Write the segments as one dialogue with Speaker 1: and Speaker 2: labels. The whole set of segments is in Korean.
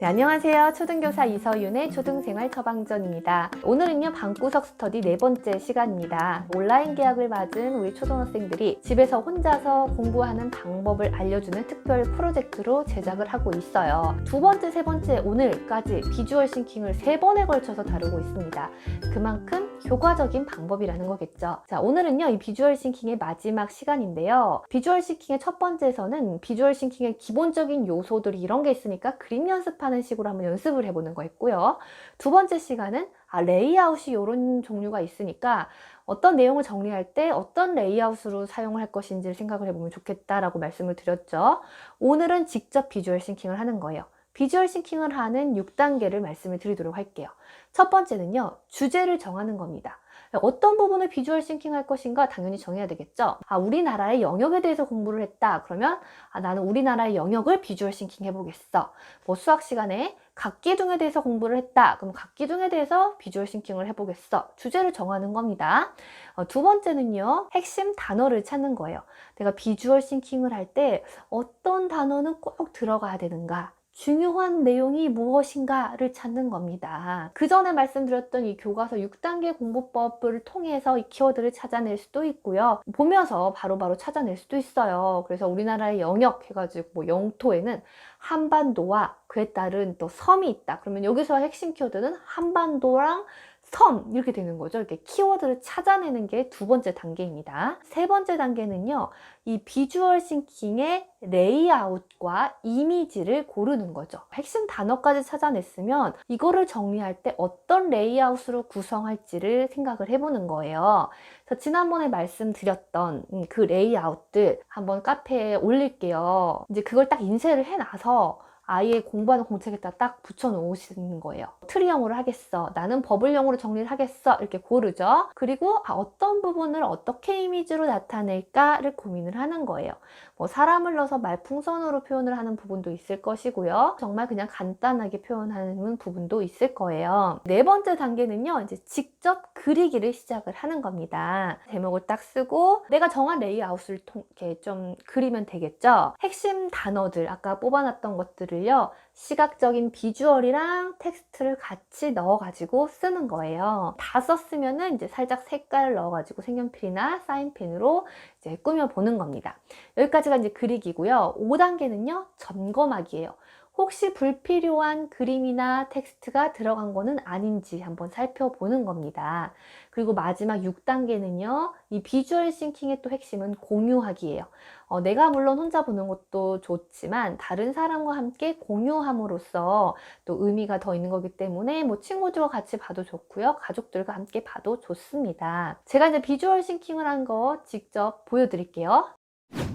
Speaker 1: 네, 안녕하세요. 초등교사 이서윤의 초등생활 처방전입니다. 오늘은요, 방구석 스터디 네 번째 시간입니다. 온라인 계약을 맞은 우리 초등학생들이 집에서 혼자서 공부하는 방법을 알려주는 특별 프로젝트로 제작을 하고 있어요. 두 번째, 세 번째, 오늘까지 비주얼 싱킹을 세 번에 걸쳐서 다루고 있습니다. 그만큼 효과적인 방법이라는 거겠죠. 자, 오늘은요, 이 비주얼 싱킹의 마지막 시간인데요. 비주얼 싱킹의 첫 번째에서는 비주얼 싱킹의 기본적인 요소들이 이런 게 있으니까 그림 연습하는 식으로 한번 연습을 해보는 거 있고요. 두 번째 시간은 아, 레이아웃이 이런 종류가 있으니까 어떤 내용을 정리할 때 어떤 레이아웃으로 사용을 할 것인지를 생각을 해보면 좋겠다라고 말씀을 드렸죠. 오늘은 직접 비주얼 싱킹을 하는 거예요. 비주얼 싱킹을 하는 6단계를 말씀을 드리도록 할게요. 첫 번째는요, 주제를 정하는 겁니다. 어떤 부분을 비주얼 싱킹 할 것인가 당연히 정해야 되겠죠. 아, 우리나라의 영역에 대해서 공부를 했다. 그러면 아, 나는 우리나라의 영역을 비주얼 싱킹 해보겠어. 뭐 수학 시간에 각기둥에 대해서 공부를 했다. 그럼 각기둥에 대해서 비주얼 싱킹을 해보겠어. 주제를 정하는 겁니다. 어, 두 번째는요, 핵심 단어를 찾는 거예요. 내가 비주얼 싱킹을 할 때 어떤 단어는 꼭 들어가야 되는가. 중요한 내용이 무엇인가를 찾는 겁니다. 그 전에 말씀드렸던 이 교과서 6단계 공부법을 통해서 이 키워드를 찾아낼 수도 있고요. 보면서 바로바로 바로 찾아낼 수도 있어요. 그래서 우리나라의 영역 해가지고 뭐 영토에는 한반도와 그에 따른 또 섬이 있다. 그러면 여기서 핵심 키워드는 한반도랑 섬 이렇게 되는 거죠. 이렇게 키워드를 찾아내는 게 두 번째 단계입니다. 세 번째 단계는요. 이 비주얼 싱킹의 레이아웃과 이미지를 고르는 거죠. 핵심 단어까지 찾아냈으면 이거를 정리할 때 어떤 레이아웃으로 구성할지를 생각을 해보는 거예요. 그래서 지난번에 말씀드렸던 그 레이아웃들 한번 카페에 올릴게요. 이제 그걸 딱 인쇄를 해놔서 아예 공부하는 공책에다 딱 붙여놓으시는 거예요. 트리형으로 하겠어. 나는 버블형으로 정리를 하겠어. 이렇게 고르죠. 그리고 아, 어떤 부분을 어떻게 이미지로 나타낼까를 고민을 하는 거예요. 뭐 사람을 넣어서 말풍선으로 표현을 하는 부분도 있을 것이고요. 정말 그냥 간단하게 표현하는 부분도 있을 거예요. 네 번째 단계는요. 이제 직접 그리기를 시작을 하는 겁니다. 제목을 딱 쓰고 내가 정한 레이아웃을 통해 좀 그리면 되겠죠. 핵심 단어들 아까 뽑아놨던 것들을 것들을요, 시각적인 비주얼이랑 텍스트를 같이 넣어가지고 쓰는 거예요. 다 썼으면은 이제 살짝 색깔을 넣어가지고 색연필이나 사인펜으로 이제 꾸며보는 겁니다. 여기까지가 이제 그리기고요. 5단계는요, 점검하기예요. 혹시 불필요한 그림이나 텍스트가 들어간 거는 아닌지 한번 살펴보는 겁니다. 그리고 마지막 6단계는요, 이 비주얼 싱킹의 또 핵심은 공유하기예요. 어, 내가 물론 혼자 보는 것도 좋지만 다른 사람과 함께 공유함으로써 또 의미가 더 있는 거기 때문에 뭐 친구들과 같이 봐도 좋고요. 가족들과 함께 봐도 좋습니다. 제가 이제 비주얼 싱킹을 한 거 직접 보여드릴게요.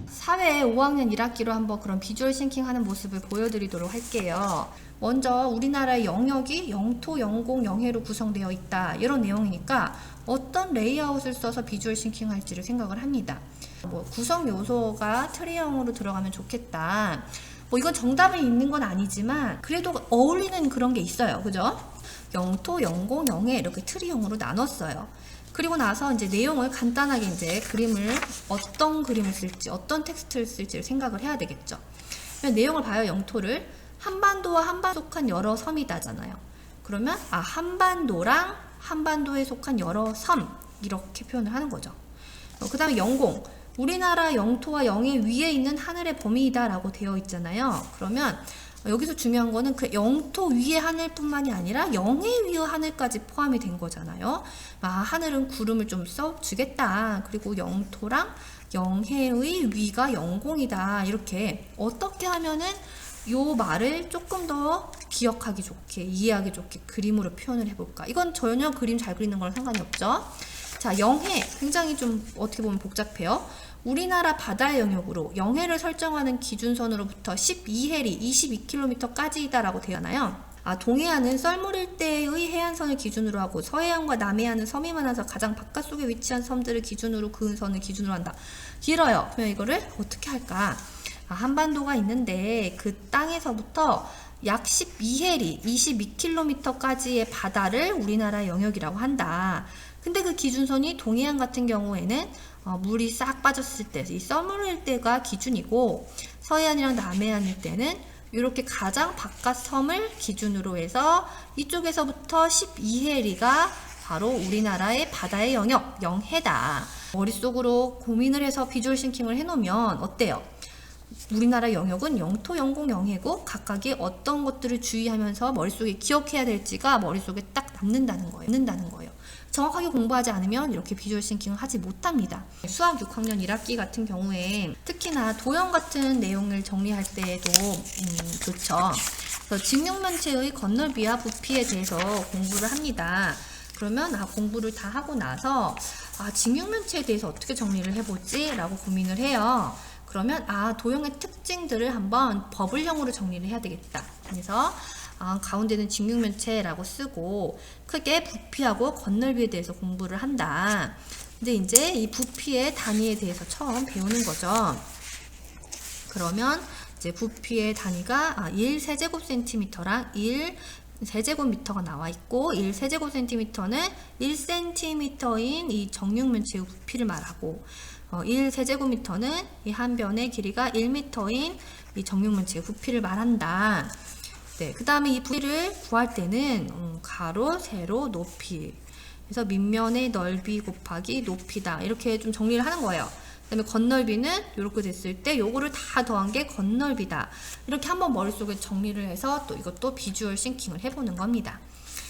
Speaker 2: 사회 5학년 1학기로 한번 그런 비주얼 싱킹 하는 모습을 보여드리도록 할게요. 먼저 우리나라의 영역이 영토, 영공, 영해로 구성되어 있다. 이런 내용이니까 어떤 레이아웃을 써서 비주얼 싱킹 할지를 생각을 합니다. 뭐 구성 요소가 트리형으로 들어가면 좋겠다. 뭐 이건 정답이 있는 건 아니지만 그래도 어울리는 그런 게 있어요. 그죠? 영토, 영공, 영해 이렇게 트리형으로 나눴어요. 그리고 나서 이제 내용을 간단하게 이제 그림을 어떤 그림을 쓸지 어떤 텍스트를 쓸지를 생각을 해야 되겠죠. 내용을 봐요 영토를 한반도와 한반도 속한 여러 섬이다잖아요. 그러면 아 한반도랑 한반도에 속한 여러 섬 이렇게 표현을 하는 거죠. 어, 그 다음에 영공 우리나라 영토와 영해 위에 있는 하늘의 범위이다라고 되어 있잖아요. 그러면 여기서 중요한 거는 그 영토 위의 하늘뿐만이 아니라 영해 위의 하늘까지 포함이 된 거잖아요. 아, 하늘은 구름을 좀 써주겠다. 그리고 영토랑 영해의 위가 영공이다. 이렇게 어떻게 하면은 요 말을 조금 더 기억하기 좋게, 이해하기 좋게 그림으로 표현을 해볼까. 이건 전혀 그림 잘 그리는 거랑 상관이 없죠. 자, 영해. 굉장히 좀 어떻게 보면 복잡해요. 우리나라 바다의 영역으로 영해를 설정하는 기준선으로부터 12해리 22km까지이다라고 되어나요. 아, 동해안은 썰물 일대의 해안선을 기준으로 하고 서해안과 남해안은 섬이 많아서 가장 바깥쪽에 위치한 섬들을 기준으로 그 선을 기준으로 한다. 길어요. 그러면 이거를 어떻게 할까? 아, 한반도가 있는데 그 땅에서부터 약 12해리 22km까지의 바다를 우리나라 영역이라고 한다. 근데 그 기준선이 동해안 같은 경우에는 어, 물이 싹 빠졌을 때, 이 써물일 때가 기준이고 서해안이랑 남해안일 때는 이렇게 가장 바깥 섬을 기준으로 해서 이쪽에서부터 12해리가 바로 우리나라의 바다의 영역, 영해다. 머릿속으로 고민을 해서 비주얼 싱킹을 해놓으면 어때요? 우리나라 영역은 영토, 영공, 영해고 각각의 어떤 것들을 주의하면서 머릿속에 기억해야 될지가 머릿속에 딱 남는다는 거예요. 남는다는 거예요. 정확하게 공부하지 않으면 이렇게 비주얼 싱킹을 하지 못합니다. 수학 6학년 1학기 같은 경우에 특히나 도형 같은 내용을 정리할 때에도 음, 좋죠. 그래서 직육면체의 건널비와 부피에 대해서 공부를 합니다. 그러면 아 공부를 다 하고 나서 아 직육면체에 대해서 어떻게 정리를 해보지? 라고 고민을 해요. 그러면 아 도형의 특징들을 한번 버블형으로 정리를 해야 되겠다. 그래서 아, 가운데는 직육면체라고 쓰고 크게 부피하고 건널비에 대해서 공부를 한다. 근데 이제 이 부피의 단위에 대해서 처음 배우는 거죠. 그러면 이제 부피의 단위가 아, 1 세제곱센티미터랑 1 세제곱미터가 나와 있고 1 세제곱센티미터는 1cm인 이 정육면체의 부피를 말하고 어, 1 세제곱미터는 이 한 변의 길이가 1m인 이 정육면체의 부피를 말한다. 네, 그 다음에 이 부피를 구할 때는 음, 가로, 세로, 높이 그래서 밑면의 넓이 곱하기 높이다 이렇게 좀 정리를 하는 거예요. 그 다음에 건널비는 이렇게 됐을 때 요거를 다 더한 게 건널비다. 이렇게 한번 머릿속에 정리를 해서 또 이것도 비주얼 싱킹을 해보는 겁니다.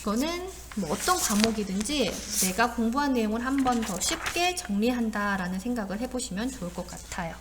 Speaker 2: 이거는 뭐 어떤 과목이든지 내가 공부한 내용을 한 번 더 쉽게 정리한다라는 생각을 해보시면 좋을 것 같아요.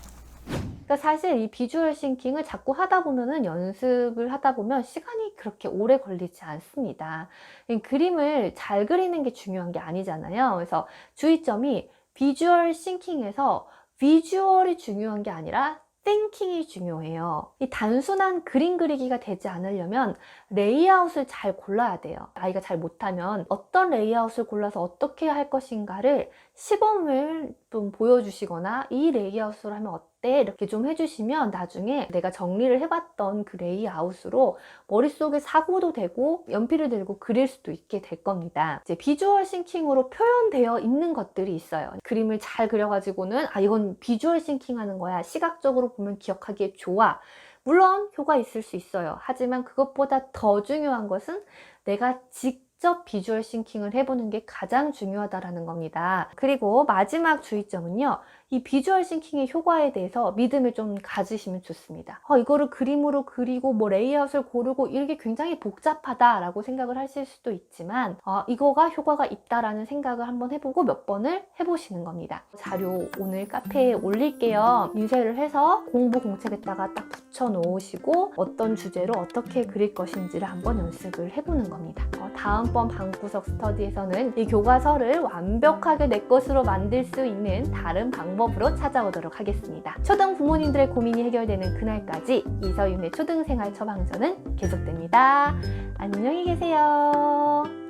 Speaker 1: 그러니까 사실 이 비주얼 싱킹을 자꾸 하다 보면은 연습을 하다 보면 시간이 그렇게 오래 걸리지 않습니다. 이 그림을 잘 그리는 게 중요한 게 아니잖아요. 그래서 주의점이 비주얼 싱킹에서 비주얼이 중요한 게 아니라 띵킹이 중요해요. 이 단순한 그림 그리기가 되지 않으려면 레이아웃을 잘 골라야 돼요. 아이가 잘 못하면 어떤 레이아웃을 골라서 어떻게 할 것인가를 시범을 좀 보여주시거나 이 레이아웃으로 하면 어때? 이렇게 좀 해주시면 나중에 내가 정리를 해봤던 그 레이아웃으로 머릿속에 사고도 되고 연필을 들고 그릴 수도 있게 될 겁니다. 이제 비주얼 싱킹으로 표현되어 있는 것들이 있어요. 그림을 잘 그려가지고는 아 이건 비주얼 싱킹 하는 거야. 시각적으로 보면 기억하기에 좋아. 물론 효과 있을 수 있어요. 하지만 그것보다 더 중요한 것은 내가 직 접 비주얼 싱킹을 해보는 게 가장 중요하다라는 겁니다. 그리고 마지막 주의점은요. 이 비주얼 싱킹의 효과에 대해서 믿음을 좀 가지시면 좋습니다. 어, 이거를 그림으로 그리고 뭐 레이아웃을 고르고 이게 굉장히 복잡하다라고 생각을 하실 수도 있지만 어, 이거가 효과가 있다라는 생각을 한번 해보고 몇 번을 해보시는 겁니다. 자료 오늘 카페에 올릴게요. 인쇄를 해서 공부 공책에다가 딱 붙여 놓으시고 어떤 주제로 어떻게 그릴 것인지를 한번 연습을 해보는 겁니다. 어, 다음번 방구석 스터디에서는 이 교과서를 완벽하게 내 것으로 만들 수 있는 다른 방법으로 찾아오도록 하겠습니다. 초등 부모님들의 고민이 해결되는 그날까지 이서윤의 초등생활 처방전은 계속됩니다. 안녕히 계세요.